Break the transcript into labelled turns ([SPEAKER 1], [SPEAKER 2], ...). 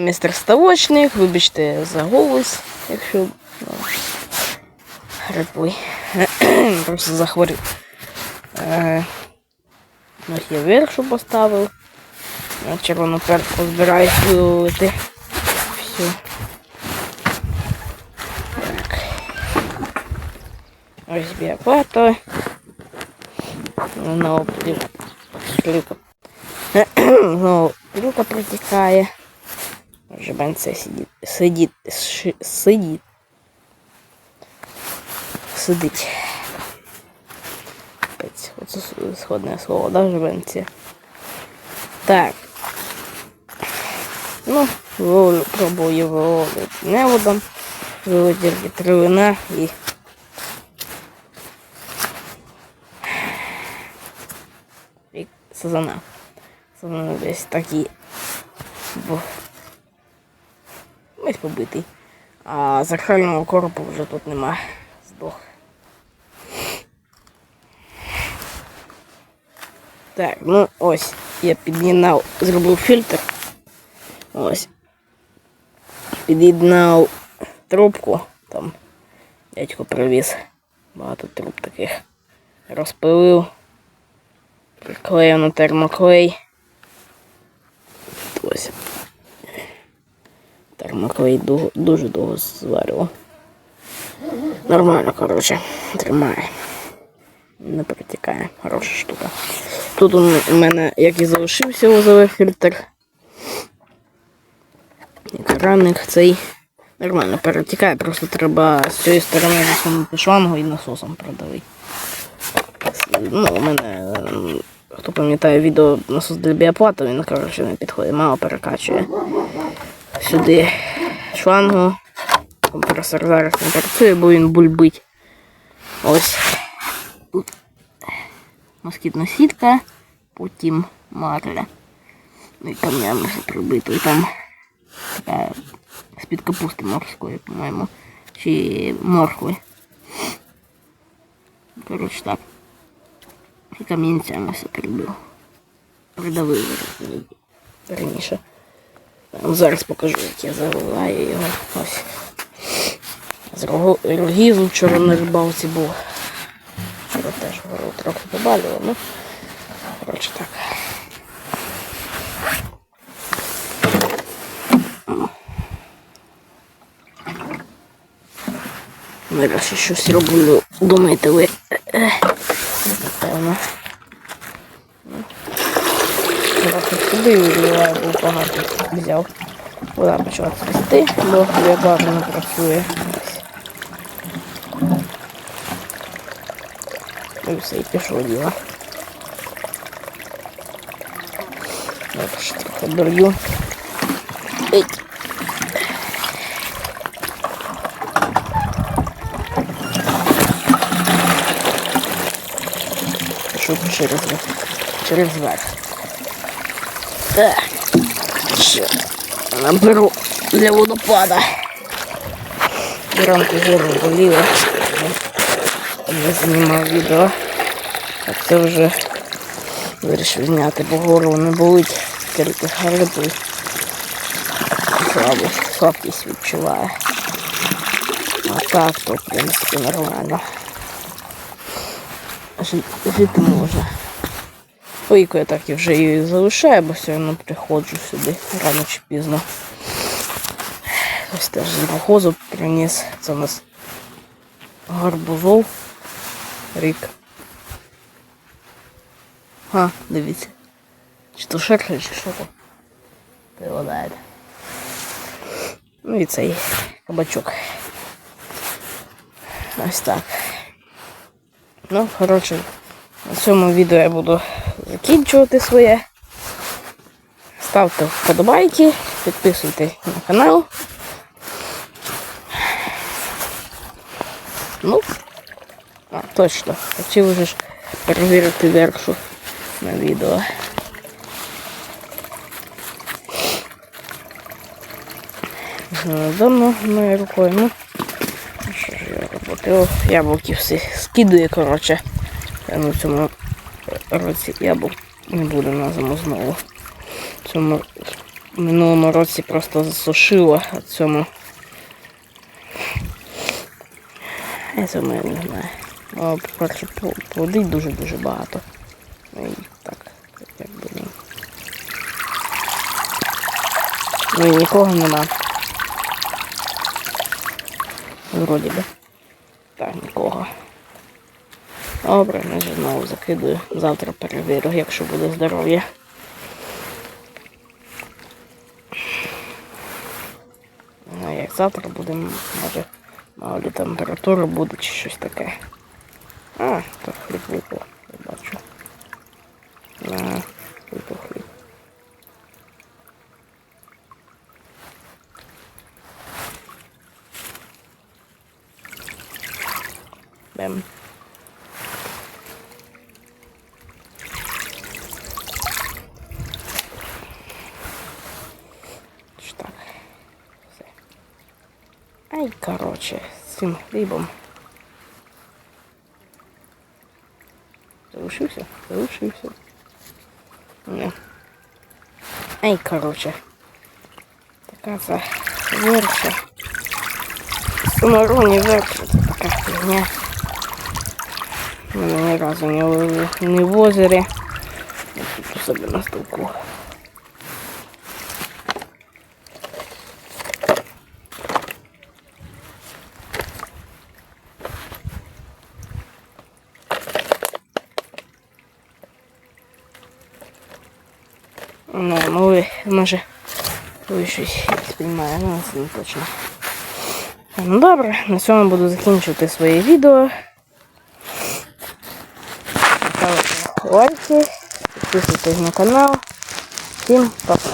[SPEAKER 1] Містер Ставочник, вибачте за голос, якщо ну. Просто захворів. Е, ось я вершу поставив. На червону перку збираюсь вилити. Все. Так. Ось біопато. Знову. Плівка. Знову плівка протікає. Жебенце сидить. Сидить. Сидить. Сидить. Оце сходне слово, да, жебенці? Так. Ну, виволю, пробую виволити неводом. Виводірки травина і і сазана. Сазана десь такий був весь побитий. А захального коропу вже тут нема. Здох. Так, ну ось. Я під'єднав, зробив фільтр. Ось. Під'єднав трубку. Там дядько привіз. Багато труб таких. Розпилив. Приклеїв на термоклей. Ось. Термоклей дуже довго зварював. Нормально, коротше, тримає. Не протікає. Хороша штука. Тут у мене, як і залишився озовий фільтр. І Краник цей нормально перетікає, просто треба з цієї сторони засунути шлангу і насосом продавити. Ну, у мене, ем, хто пам'ятає відео насос для біоплату, він, коротше, не підходить, мало перекачує. Сюди шлангу. Компресор зараз не працює, бо він бульбить. Ось. Тут москітна сітка, потім марля. Ну і камнями прибито. І там така з-під капусти морської, по-моєму. Чи моркви. Коротше так. І камінцями все прибив. Придавив раніше. Зараз покажу, як я заливаю його. Ось. З рогів вчора на рибалці був. Вчора теж гору трохи побалював, ну. Коротше так. Зараз щось роблю. Думаєте ви? Е, Напевно. Бо багато взяв. Вода почала цвісти, бо біоклад не працює. І все, і пішло діло. Так, ще трохи долью. Пішов через, через верх. Ще наберу для водопада. Ранку гору боліло. Я знімав відео. А це вже вирішив зняти, бо горло не болить, тільки хрипи. Слабость, слабкість відчуває. А так, то в принципі нормально. Жи- Жити можна. Ойку я так і вже її залишаю, бо все одно приходжу сюди рано чи пізно. Ось теж з колхозу приніс. Це у нас гарбузов. Рік. А, дивіться. Чи то шерхи, чи що. Приводає. Ну і цей кабачок. Ось так. Ну, коротше, на цьому відео я буду закінчувати своє. Ставте вподобайки, підписуйтесь на канал. Ну, а, точно. Хотів вже ж перевірити вершу на відео. Давно моєю рукою, ну. Що ж я роботи? Яблуки всі скидує, коротше. Я на цьому році яблук не буде на зиму знову. В цьому В минулому році просто засушило а цьому. Я цьому я не знаю. По-перше, пл- плодить дуже-дуже багато. Ну і так, якби ні. Ну і нікого нема. Вроді би. Так, нікого. Добре, не знову закидую. Завтра перевірю, якщо буде здоров'я. А як завтра буде, може, мало температура буде чи щось таке. А, то хліб випав, я бачу. На, випав хліб. Бем. Ай, короче, з цим хлібом. Залишився? Залишився. Не. Ай, короче. Така це верша. Самороні верша, це така фігня. Мене ні разу не ловили ні в озері. ні тут у себе на стовку. Ну, мови, може, ви щось сприймає, ну це не точно. Ну добре, на цьому буду закінчувати своє відео. Ставте лайки, підписуйтесь на канал. Всім пока.